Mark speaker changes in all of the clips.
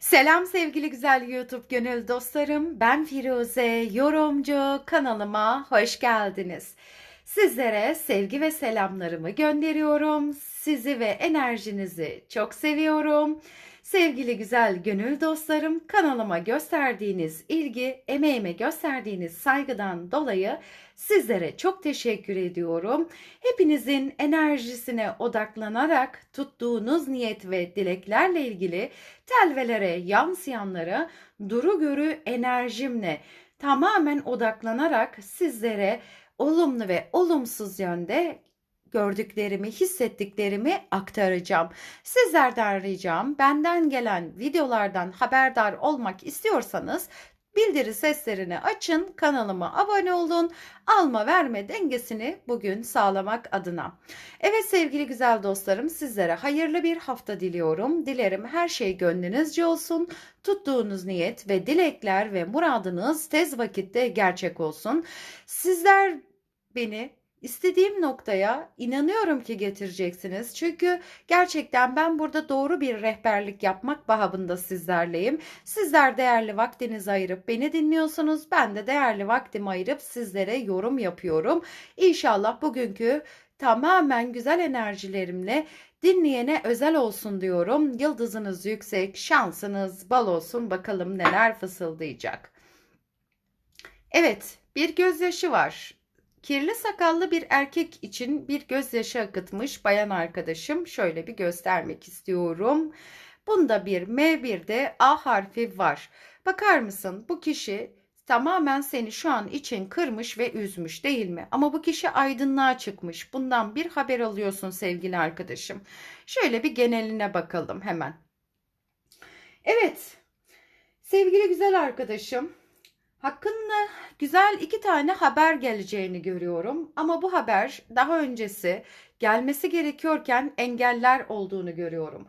Speaker 1: Selam sevgili güzel YouTube gönül dostlarım. Ben Firuze, yorumcu. Kanalıma hoş geldiniz. Sizlere sevgi ve selamlarımı gönderiyorum. Sizi ve enerjinizi çok seviyorum. Sevgili güzel gönül dostlarım, kanalıma gösterdiğiniz ilgi, emeğime gösterdiğiniz saygıdan dolayı sizlere çok teşekkür ediyorum. Hepinizin enerjisine odaklanarak tuttuğunuz niyet ve dileklerle ilgili telvelere yansıyanlara duru görü enerjimle tamamen odaklanarak sizlere olumlu ve olumsuz yönde gördüklerimi, hissettiklerimi aktaracağım. Sizlerden ricam benden gelen videolardan haberdar olmak istiyorsanız bildiri seslerini açın, kanalıma abone olun. Alma verme dengesini bugün sağlamak adına. Evet sevgili güzel dostlarım sizlere hayırlı bir hafta diliyorum. Dilerim her şey gönlünüzce olsun. Tuttuğunuz niyet ve dilekler ve muradınız tez vakitte gerçek olsun. Sizler beni İstediğim noktaya inanıyorum ki getireceksiniz. Çünkü gerçekten ben burada doğru bir rehberlik yapmak bahabında sizlerleyim. Sizler değerli vaktinizi ayırıp beni dinliyorsunuz. Ben de değerli vaktimi ayırıp sizlere yorum yapıyorum. İnşallah bugünkü tamamen güzel enerjilerimle dinleyene özel olsun diyorum. Yıldızınız yüksek, şansınız bal olsun. Bakalım neler fısıldayacak. Evet, bir gözyaşı var. Kirli sakallı bir erkek için bir gözyaşı akıtmış bayan arkadaşım. Şöyle bir göstermek istiyorum. Bunda bir M bir de A harfi var. Bakar mısın bu kişi tamamen seni şu an için kırmış ve üzmüş değil mi? Ama bu kişi aydınlığa çıkmış. Bundan bir haber alıyorsun sevgili arkadaşım. Şöyle bir geneline bakalım hemen. Evet. Sevgili güzel arkadaşım, Hakkında güzel iki tane haber geleceğini görüyorum ama bu haber daha öncesi gelmesi gerekiyorken engeller olduğunu görüyorum.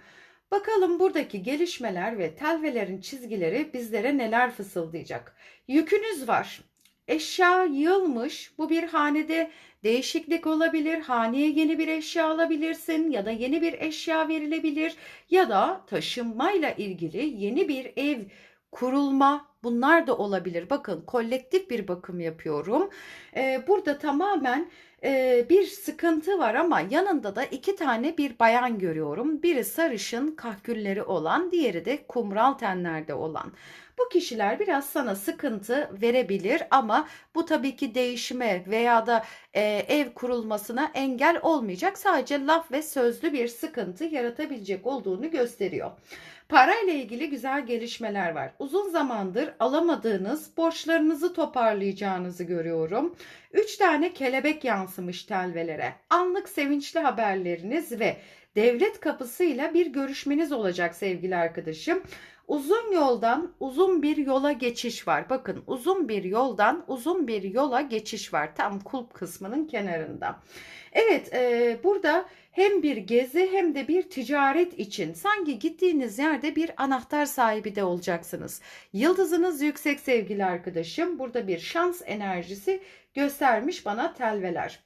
Speaker 1: Bakalım buradaki gelişmeler ve telvelerin çizgileri bizlere neler fısıldayacak. Yükünüz var. Eşya yığılmış. Bu bir hanede değişiklik olabilir. Haneye yeni bir eşya alabilirsin ya da yeni bir eşya verilebilir ya da taşınmayla ilgili yeni bir ev kurulma bunlar da olabilir. Bakın kolektif bir bakım yapıyorum. Ee, burada tamamen e, bir sıkıntı var ama yanında da iki tane bir bayan görüyorum. Biri sarışın kahkülleri olan, diğeri de kumral tenlerde olan. Bu kişiler biraz sana sıkıntı verebilir ama bu tabii ki değişime veya da e, ev kurulmasına engel olmayacak. Sadece laf ve sözlü bir sıkıntı yaratabilecek olduğunu gösteriyor. Parayla ilgili güzel gelişmeler var. Uzun zamandır alamadığınız borçlarınızı toparlayacağınızı görüyorum. 3 tane kelebek yansımış telvelere. Anlık sevinçli haberleriniz ve devlet kapısıyla bir görüşmeniz olacak sevgili arkadaşım. Uzun yoldan uzun bir yola geçiş var. Bakın uzun bir yoldan uzun bir yola geçiş var. Tam kulp kısmının kenarında. Evet e, burada hem bir gezi hem de bir ticaret için sanki gittiğiniz yerde bir anahtar sahibi de olacaksınız. Yıldızınız yüksek sevgili arkadaşım. Burada bir şans enerjisi göstermiş bana telveler.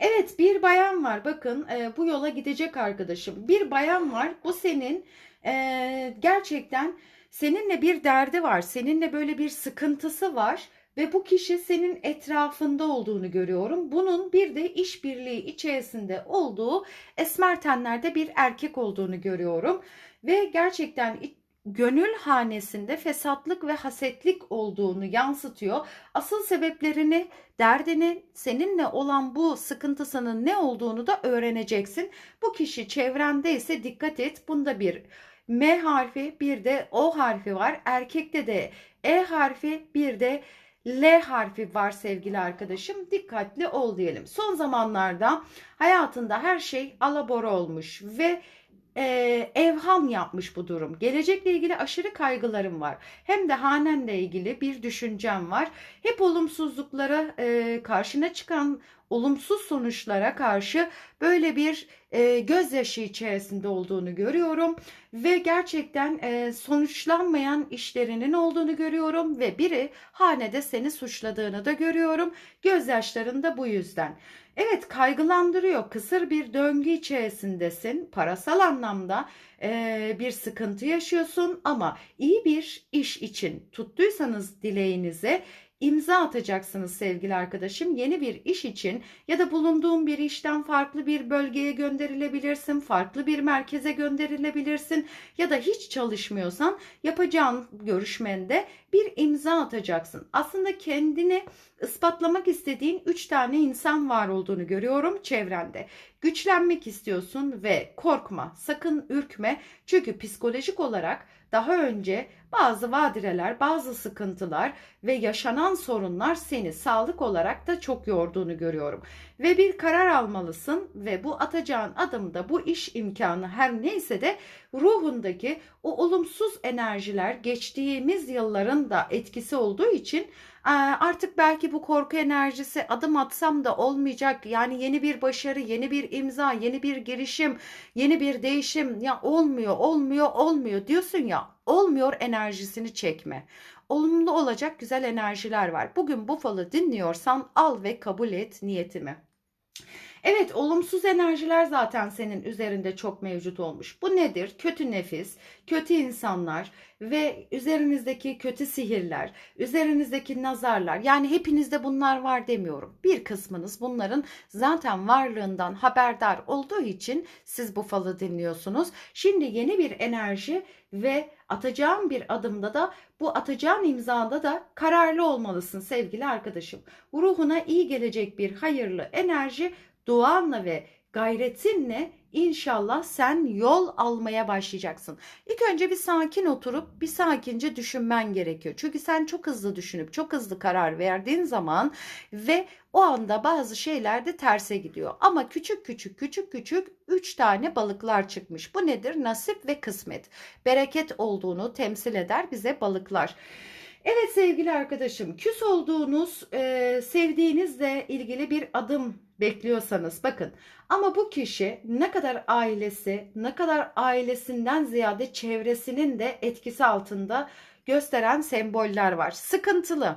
Speaker 1: Evet bir bayan var bakın e, bu yola gidecek arkadaşım. Bir bayan var bu senin e, gerçekten seninle bir derdi var. Seninle böyle bir sıkıntısı var ve bu kişi senin etrafında olduğunu görüyorum. Bunun bir de işbirliği içerisinde olduğu esmer tenlerde bir erkek olduğunu görüyorum ve gerçekten gönül hanesinde fesatlık ve hasetlik olduğunu yansıtıyor. Asıl sebeplerini, derdini, seninle olan bu sıkıntısının ne olduğunu da öğreneceksin. Bu kişi çevrende ise dikkat et. Bunda bir M harfi, bir de O harfi var. Erkekte de E harfi, bir de L harfi var sevgili arkadaşım. Dikkatli ol diyelim. Son zamanlarda hayatında her şey alabora olmuş ve e, evham yapmış bu durum. Gelecekle ilgili aşırı kaygılarım var. Hem de hanenle ilgili bir düşüncem var. Hep olumsuzluklara e, karşına çıkan olumsuz sonuçlara karşı böyle bir e, gözyaşı içerisinde olduğunu görüyorum ve gerçekten e, sonuçlanmayan işlerinin olduğunu görüyorum ve biri hanede seni suçladığını da görüyorum. Gözyaşların da bu yüzden. Evet, kaygılandırıyor. Kısır bir döngü içerisindesin. Parasal anlamda eee, bir sıkıntı yaşıyorsun ama iyi bir iş için tuttuysanız dileğinize imza atacaksınız sevgili arkadaşım. Yeni bir iş için ya da bulunduğun bir işten farklı bir bölgeye gönderilebilirsin, farklı bir merkeze gönderilebilirsin ya da hiç çalışmıyorsan yapacağın görüşmende bir imza atacaksın. Aslında kendini ispatlamak istediğin 3 tane insan var olduğunu görüyorum çevrende. Güçlenmek istiyorsun ve korkma, sakın ürkme. Çünkü psikolojik olarak daha önce bazı vadireler, bazı sıkıntılar ve yaşanan sorunlar seni sağlık olarak da çok yorduğunu görüyorum. Ve bir karar almalısın ve bu atacağın adımda bu iş imkanı her neyse de ruhundaki o olumsuz enerjiler geçtiğimiz yılların da etkisi olduğu için ee, Artık belki bu korku enerjisi adım atsam da olmayacak. Yani yeni bir başarı, yeni bir imza, yeni bir girişim, yeni bir değişim ya olmuyor, olmuyor, olmuyor diyorsun ya. Olmuyor enerjisini çekme. Olumlu olacak güzel enerjiler var. Bugün bu falı dinliyorsan al ve kabul et niyetimi. Evet, olumsuz enerjiler zaten senin üzerinde çok mevcut olmuş. Bu nedir? Kötü nefis, kötü insanlar ve üzerinizdeki kötü sihirler, üzerinizdeki nazarlar. Yani hepinizde bunlar var demiyorum. Bir kısmınız bunların zaten varlığından haberdar olduğu için siz bu falı dinliyorsunuz. Şimdi yeni bir enerji ve atacağım bir adımda da bu atacağın imzada da kararlı olmalısın sevgili arkadaşım. Ruhuna iyi gelecek bir hayırlı enerji duanla ve gayretinle inşallah sen yol almaya başlayacaksın. İlk önce bir sakin oturup bir sakince düşünmen gerekiyor. Çünkü sen çok hızlı düşünüp çok hızlı karar verdiğin zaman ve o anda bazı şeyler de terse gidiyor. Ama küçük küçük küçük küçük 3 tane balıklar çıkmış. Bu nedir? Nasip ve kısmet. Bereket olduğunu temsil eder bize balıklar. Evet sevgili arkadaşım, küs olduğunuz, e, sevdiğinizle ilgili bir adım bekliyorsanız bakın ama bu kişi ne kadar ailesi, ne kadar ailesinden ziyade çevresinin de etkisi altında gösteren semboller var. Sıkıntılı.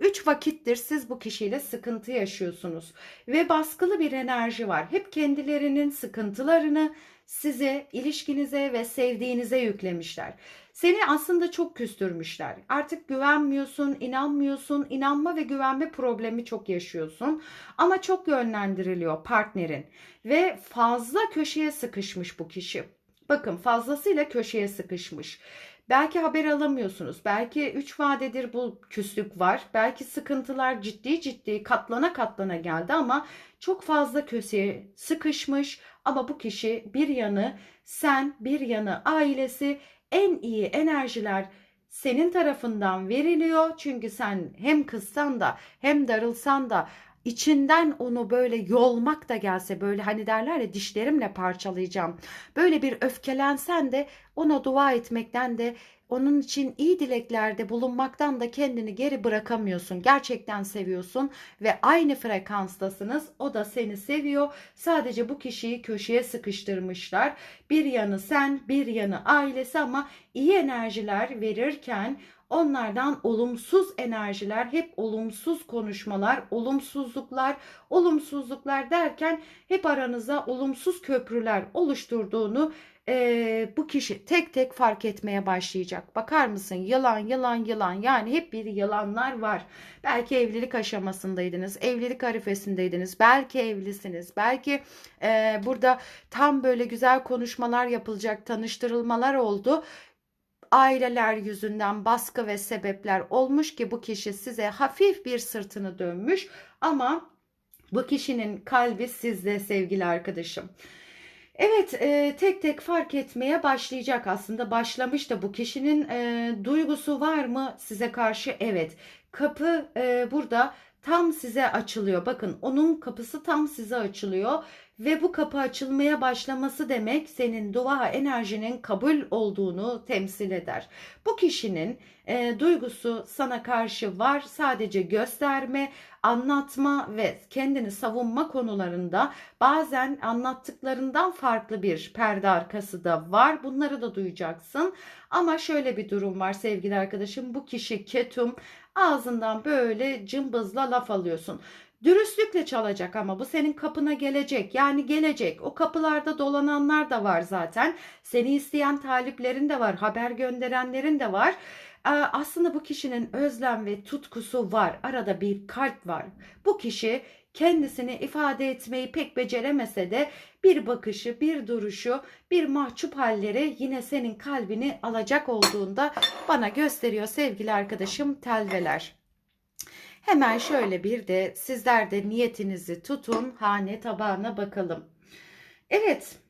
Speaker 1: Üç vakittir siz bu kişiyle sıkıntı yaşıyorsunuz ve baskılı bir enerji var. Hep kendilerinin sıkıntılarını size, ilişkinize ve sevdiğinize yüklemişler. Seni aslında çok küstürmüşler. Artık güvenmiyorsun, inanmıyorsun, inanma ve güvenme problemi çok yaşıyorsun. Ama çok yönlendiriliyor partnerin ve fazla köşeye sıkışmış bu kişi. Bakın fazlasıyla köşeye sıkışmış. Belki haber alamıyorsunuz. Belki 3 vadedir bu küslük var. Belki sıkıntılar ciddi ciddi katlana katlana geldi ama çok fazla köşeye sıkışmış. Ama bu kişi bir yanı sen, bir yanı ailesi en iyi enerjiler senin tarafından veriliyor. Çünkü sen hem kızsan da hem darılsan da içinden onu böyle yolmak da gelse böyle hani derler ya dişlerimle parçalayacağım. Böyle bir öfkelensen de ona dua etmekten de onun için iyi dileklerde bulunmaktan da kendini geri bırakamıyorsun. Gerçekten seviyorsun ve aynı frekanstasınız. O da seni seviyor. Sadece bu kişiyi köşeye sıkıştırmışlar. Bir yanı sen, bir yanı ailesi ama iyi enerjiler verirken Onlardan olumsuz enerjiler, hep olumsuz konuşmalar, olumsuzluklar, olumsuzluklar derken hep aranızda olumsuz köprüler oluşturduğunu e, bu kişi tek tek fark etmeye başlayacak. Bakar mısın? Yalan, yalan, yalan. Yani hep bir yalanlar var. Belki evlilik aşamasındaydınız, evlilik arifesindeydiniz, belki evlisiniz, belki e, burada tam böyle güzel konuşmalar yapılacak, tanıştırılmalar oldu aileler yüzünden baskı ve sebepler olmuş ki bu kişi size hafif bir sırtını dönmüş ama bu kişinin kalbi sizde sevgili arkadaşım. Evet, e, tek tek fark etmeye başlayacak aslında başlamış da bu kişinin e, duygusu var mı size karşı? Evet. Kapı e, burada tam size açılıyor. Bakın onun kapısı tam size açılıyor ve bu kapı açılmaya başlaması demek senin dua enerjinin kabul olduğunu temsil eder. Bu kişinin e, duygusu sana karşı var sadece gösterme, anlatma ve kendini savunma konularında bazen anlattıklarından farklı bir perde arkası da var. Bunları da duyacaksın. Ama şöyle bir durum var sevgili arkadaşım. Bu kişi ketum ağzından böyle cımbızla laf alıyorsun. Dürüstlükle çalacak ama bu senin kapına gelecek. Yani gelecek. O kapılarda dolananlar da var zaten. Seni isteyen taliplerin de var. Haber gönderenlerin de var. Ee, Aslında bu kişinin özlem ve tutkusu var. Arada bir kalp var. Bu kişi kendisini ifade etmeyi pek beceremese de bir bakışı, bir duruşu, bir mahcup halleri yine senin kalbini alacak olduğunda bana gösteriyor sevgili arkadaşım telveler. Hemen şöyle bir de sizler de niyetinizi tutun hane tabağına bakalım. Evet.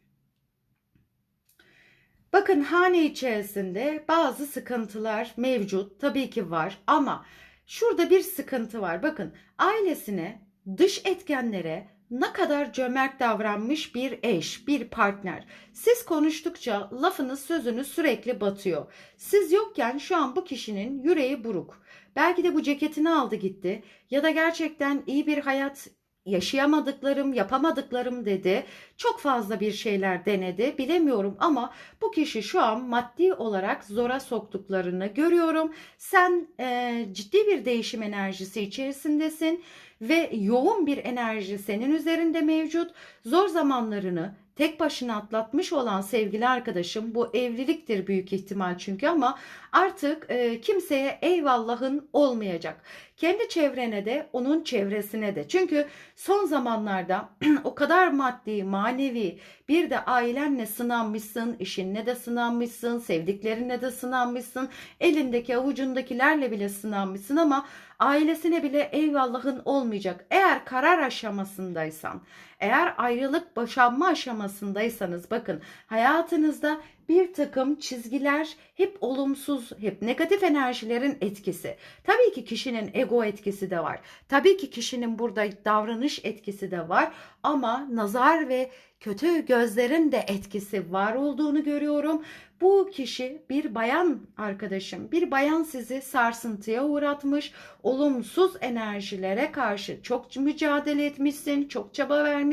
Speaker 1: Bakın hane içerisinde bazı sıkıntılar mevcut. Tabii ki var ama şurada bir sıkıntı var. Bakın ailesine, dış etkenlere ne kadar cömert davranmış bir eş, bir partner. Siz konuştukça lafınız sözünüz sürekli batıyor. Siz yokken şu an bu kişinin yüreği buruk. Belki de bu ceketini aldı gitti ya da gerçekten iyi bir hayat yaşayamadıklarım, yapamadıklarım dedi. Çok fazla bir şeyler denedi. Bilemiyorum ama bu kişi şu an maddi olarak zora soktuklarını görüyorum. Sen e, ciddi bir değişim enerjisi içerisindesin ve yoğun bir enerji senin üzerinde mevcut. Zor zamanlarını tek başına atlatmış olan sevgili arkadaşım bu evliliktir büyük ihtimal çünkü ama artık e, kimseye eyvallahın olmayacak. Kendi çevrene de onun çevresine de. Çünkü son zamanlarda o kadar maddi, manevi bir de ailenle sınanmışsın, işinle de sınanmışsın, sevdiklerinle de sınanmışsın, elindeki avucundakilerle bile sınanmışsın ama ailesine bile eyvallahın olmayacak. Eğer karar aşamasındaysan, eğer ayrılık boşanma aşamasındaysanız bakın hayatınızda bir takım çizgiler hep olumsuz, hep negatif enerjilerin etkisi. Tabii ki kişinin ego etkisi de var. Tabii ki kişinin burada davranış etkisi de var ama nazar ve kötü gözlerin de etkisi var olduğunu görüyorum. Bu kişi bir bayan arkadaşım, bir bayan sizi sarsıntıya uğratmış, olumsuz enerjilere karşı çok mücadele etmişsin, çok çaba vermişsin.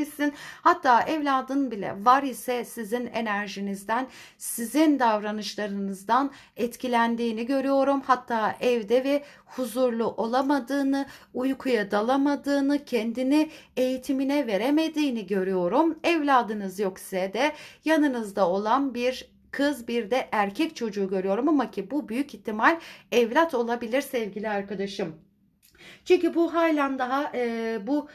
Speaker 1: Hatta evladın bile var ise sizin enerjinizden, sizin davranışlarınızdan etkilendiğini görüyorum. Hatta evde ve huzurlu olamadığını, uykuya dalamadığını, kendini eğitimine veremediğini görüyorum. Evladınız yoksa de yanınızda olan bir kız bir de erkek çocuğu görüyorum ama ki bu büyük ihtimal evlat olabilir sevgili arkadaşım. Çünkü bu halen daha e, bu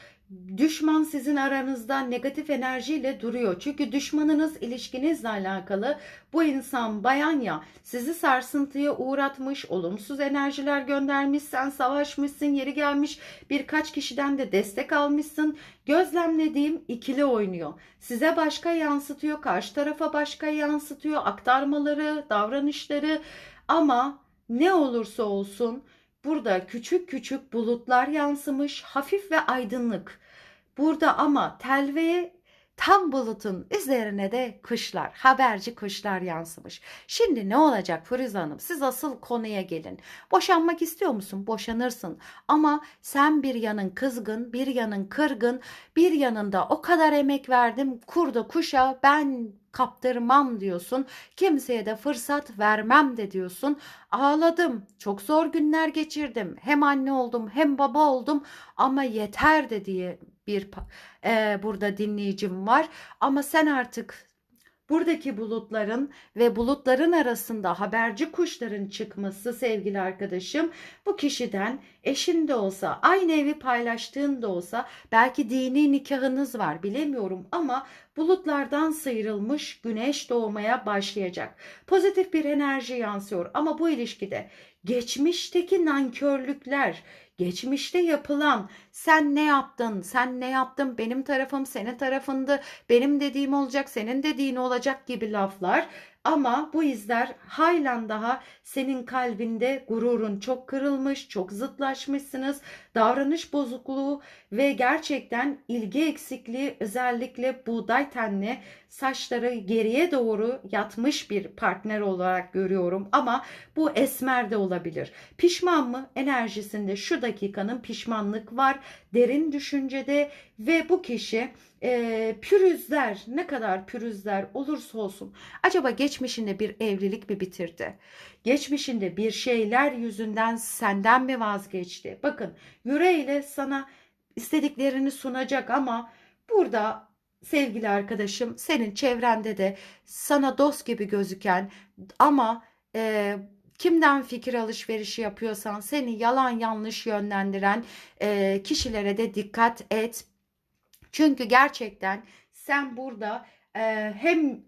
Speaker 1: düşman sizin aranızda negatif enerjiyle duruyor. Çünkü düşmanınız ilişkinizle alakalı bu insan bayan ya sizi sarsıntıya uğratmış, olumsuz enerjiler göndermiş, sen savaşmışsın, yeri gelmiş birkaç kişiden de destek almışsın. Gözlemlediğim ikili oynuyor. Size başka yansıtıyor, karşı tarafa başka yansıtıyor, aktarmaları, davranışları ama ne olursa olsun Burada küçük küçük bulutlar yansımış, hafif ve aydınlık. Burada ama telveye tam bulutun üzerine de kuşlar, haberci kuşlar yansımış. Şimdi ne olacak Firuze Hanım? Siz asıl konuya gelin. Boşanmak istiyor musun? Boşanırsın. Ama sen bir yanın kızgın, bir yanın kırgın, bir yanında o kadar emek verdim kurda kuşa ben kaptırmam diyorsun. Kimseye de fırsat vermem de diyorsun. Ağladım. Çok zor günler geçirdim. Hem anne oldum hem baba oldum ama yeter de diye bir e, burada dinleyicim var. Ama sen artık buradaki bulutların ve bulutların arasında haberci kuşların çıkması sevgili arkadaşım bu kişiden eşin de olsa aynı evi paylaştığın da olsa belki dini nikahınız var bilemiyorum ama bulutlardan sıyrılmış güneş doğmaya başlayacak. Pozitif bir enerji yansıyor ama bu ilişkide geçmişteki nankörlükler, geçmişte yapılan sen ne yaptın, sen ne yaptın, benim tarafım senin tarafındı, benim dediğim olacak, senin dediğin olacak gibi laflar ama bu izler halen daha senin kalbinde gururun çok kırılmış, çok zıtlaşmışsınız. Davranış bozukluğu ve gerçekten ilgi eksikliği özellikle buğday tenli saçları geriye doğru yatmış bir partner olarak görüyorum. Ama bu esmer de olabilir. Pişman mı? Enerjisinde şu dakikanın pişmanlık var. Derin düşüncede ve bu kişi e, pürüzler ne kadar pürüzler olursa olsun acaba geçmişinde bir evlilik mi bitirdi? Geçmişinde bir şeyler yüzünden senden mi vazgeçti? Bakın yüreğiyle sana istediklerini sunacak ama burada sevgili arkadaşım senin çevrende de sana dost gibi gözüken ama e, kimden fikir alışverişi yapıyorsan seni yalan yanlış yönlendiren e, kişilere de dikkat et. Çünkü gerçekten sen burada e, hem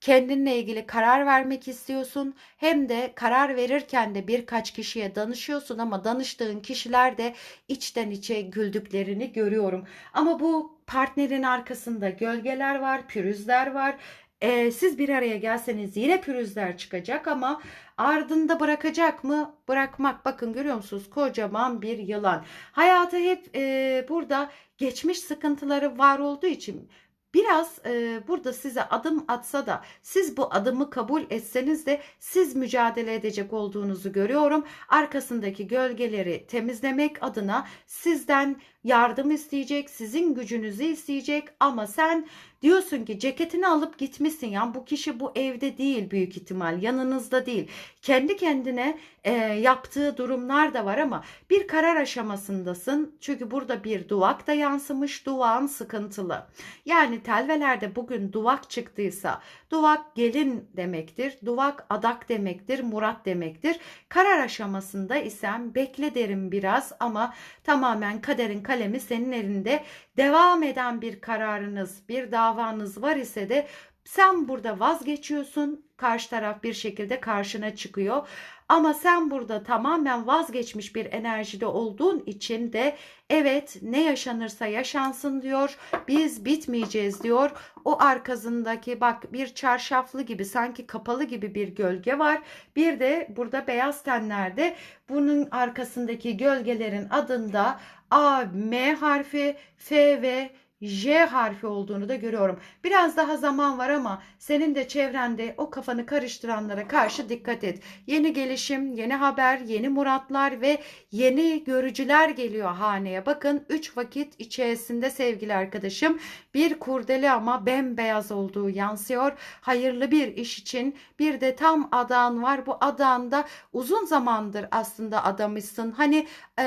Speaker 1: kendinle ilgili karar vermek istiyorsun hem de karar verirken de birkaç kişiye danışıyorsun ama danıştığın kişiler de içten içe güldüklerini görüyorum. Ama bu partnerin arkasında gölgeler var, pürüzler var. Ee, siz bir araya gelseniz yine pürüzler çıkacak ama ardında bırakacak mı? Bırakmak. Bakın görüyor musunuz? Kocaman bir yılan. Hayatı hep e, burada geçmiş sıkıntıları var olduğu için biraz e, burada size adım atsa da siz bu adımı kabul etseniz de siz mücadele edecek olduğunuzu görüyorum. Arkasındaki gölgeleri temizlemek adına sizden yardım isteyecek, sizin gücünüzü isteyecek ama sen diyorsun ki ceketini alıp gitmişsin ya bu kişi bu evde değil büyük ihtimal yanınızda değil. Kendi kendine e, yaptığı durumlar da var ama bir karar aşamasındasın. Çünkü burada bir duvak da yansımış duvağın sıkıntılı. Yani telvelerde bugün duvak çıktıysa duvak gelin demektir. Duvak adak demektir. Murat demektir. Karar aşamasında isem bekle derim biraz ama tamamen kaderin kalemi senin elinde. Devam eden bir kararınız, bir davanız var ise de sen burada vazgeçiyorsun. Karşı taraf bir şekilde karşına çıkıyor. Ama sen burada tamamen vazgeçmiş bir enerjide olduğun için de evet ne yaşanırsa yaşansın diyor. Biz bitmeyeceğiz diyor. O arkasındaki bak bir çarşaflı gibi sanki kapalı gibi bir gölge var. Bir de burada beyaz tenlerde bunun arkasındaki gölgelerin adında A, M harfi, F ve J harfi olduğunu da görüyorum. Biraz daha zaman var ama senin de çevrende o kafanı karıştıranlara karşı dikkat et. Yeni gelişim, yeni haber, yeni muratlar ve yeni görücüler geliyor haneye. Bakın 3 vakit içerisinde sevgili arkadaşım bir kurdele ama bembeyaz olduğu yansıyor. Hayırlı bir iş için bir de tam adan var. Bu adanda uzun zamandır aslında adamışsın. Hani e,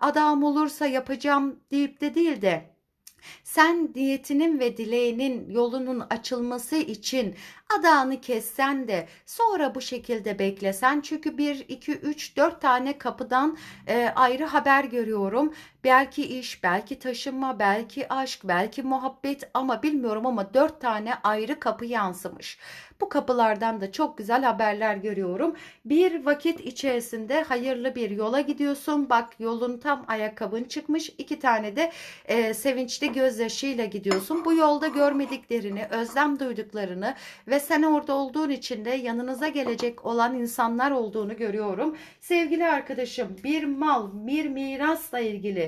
Speaker 1: adam olursa yapacağım deyip de değil de sen diyetinin ve dileğinin yolunun açılması için adağını kessen de sonra bu şekilde beklesen çünkü 1 2 3 4 tane kapıdan e, ayrı haber görüyorum. Belki iş, belki taşınma, belki aşk, belki muhabbet ama bilmiyorum ama 4 tane ayrı kapı yansımış. Bu kapılardan da çok güzel haberler görüyorum. Bir vakit içerisinde hayırlı bir yola gidiyorsun. Bak yolun tam ayakkabın çıkmış. iki tane de e, sevinçli gözyaşıyla gidiyorsun. Bu yolda görmediklerini, özlem duyduklarını ve sen orada olduğun için de yanınıza gelecek olan insanlar olduğunu görüyorum. Sevgili arkadaşım bir mal, bir mirasla ilgili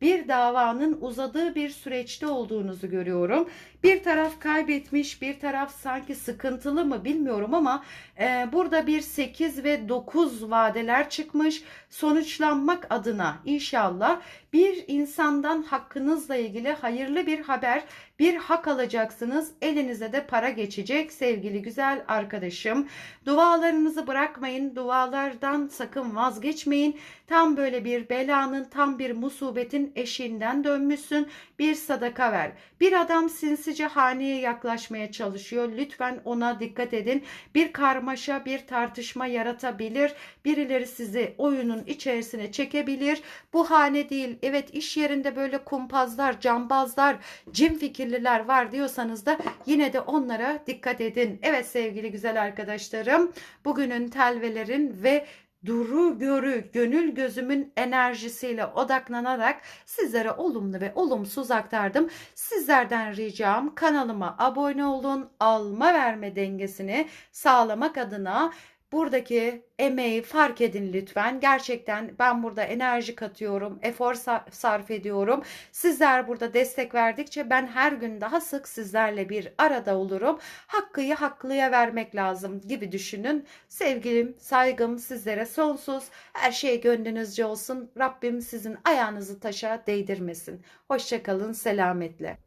Speaker 1: bir davanın uzadığı bir süreçte olduğunuzu görüyorum. Bir taraf kaybetmiş, bir taraf sanki sıkıntılı mı bilmiyorum ama e, burada bir 8 ve 9 vadeler çıkmış. Sonuçlanmak adına inşallah bir insandan hakkınızla ilgili hayırlı bir haber, bir hak alacaksınız. Elinize de para geçecek sevgili güzel arkadaşım. Dualarınızı bırakmayın. Dualardan sakın vazgeçmeyin. Tam böyle bir belanın, tam bir musibetin eşiğinden dönmüşsün. Bir sadaka ver. Bir adam sinsice haneye yaklaşmaya çalışıyor. Lütfen ona dikkat edin. Bir karmaşa, bir tartışma yaratabilir. Birileri sizi oyunun içerisine çekebilir. Bu hane değil. Evet iş yerinde böyle kumpazlar, cambazlar, cin fikirliler var diyorsanız da yine de onlara dikkat edin. Evet sevgili güzel arkadaşlarım. Bugünün telvelerin ve duru görü gönül gözümün enerjisiyle odaklanarak sizlere olumlu ve olumsuz aktardım. Sizlerden ricam kanalıma abone olun. Alma verme dengesini sağlamak adına buradaki emeği fark edin lütfen. Gerçekten ben burada enerji katıyorum, efor sarf ediyorum. Sizler burada destek verdikçe ben her gün daha sık sizlerle bir arada olurum. Hakkıyı haklıya vermek lazım gibi düşünün. Sevgilim, saygım sizlere sonsuz. Her şey gönlünüzce olsun. Rabbim sizin ayağınızı taşa değdirmesin. Hoşçakalın, selametle.